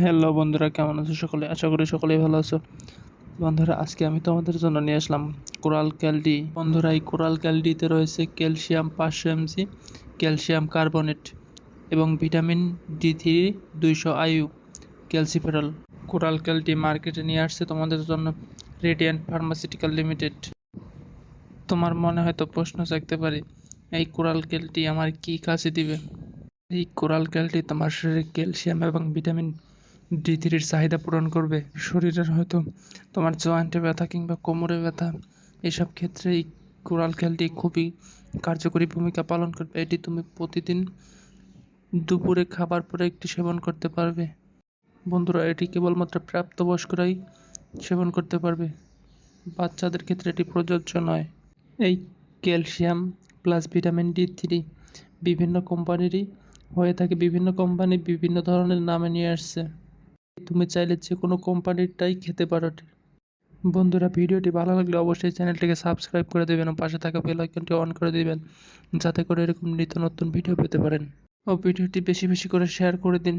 Hello বন্ধুরা, কেমন আছো সকলে? আশা করি সকলেই ভালো আছো। বন্ধুরা, আজকে আমি তোমাদের জন্য নিয়ে আসলাম কোরাল ক্যালডি। বন্ধুরা, এই কোরাল ক্যালডিতে রয়েছে ক্যালসিয়াম পাঁচশো এমজি ক্যালসিয়াম কার্বনেট এবং ভিটামিন ডি থ্রি দুইশো আয়ু ক্যালসিফেরল। কোরাল ক্যালডি মার্কেটে নিয়ে আসছে তোমাদের জন্য রেডিয়ান্ট ফার্মাসিউটিক্যাল লিমিটেড। তোমার মনে হয়তো প্রশ্ন থাকতে পারে, এই কোরাল ক্যালটি আমার কী কাজে দিবে? এই কোরাল ক্যালটি তোমার শরীরে ক্যালসিয়াম এবং ভিটামিন ডি থ্রির চাহিদা পূরণ করবে। শরীরের হয়তো তোমার জয়েন্টে ব্যথা কিংবা কোমরে ব্যথা, এসব ক্ষেত্রে এই কোরাল ক্যালটি খুবই কার্যকরী ভূমিকা পালন করবে। এটি তুমি প্রতিদিন দুপুরে খাবার পরে একটি সেবন করতে পারবে। বন্ধুরা, এটি কেবলমাত্র প্রাপ্তবয়স্করাই সেবন করতে পারবে। বাচ্চাদের ক্ষেত্রে এটি প্রযোজ্য নয়। এই calcium plus vitamin D three বিভিন্ন কোম্পানিরই হয়ে থাকে। বিভিন্ন কোম্পানি বিভিন্ন ধরনের নামে নিয়ে আসছে। তুমি চাইলে যে কোনো কোম্পানিরটাই খেতে পারো বন্ধুরা, ভিডিওটি ভালো লাগলে অবশ্যই চ্যানেলটিকে সাবস্ক্রাইব করে দেবেন ও পাশে থাকা বেল আইকনটি অন করে দেবেন, যাতে করে এরকম নিত্য নতুন ভিডিও পেতে পারেন। ও ভিডিওটি বেশি বেশি করে শেয়ার করে দিন।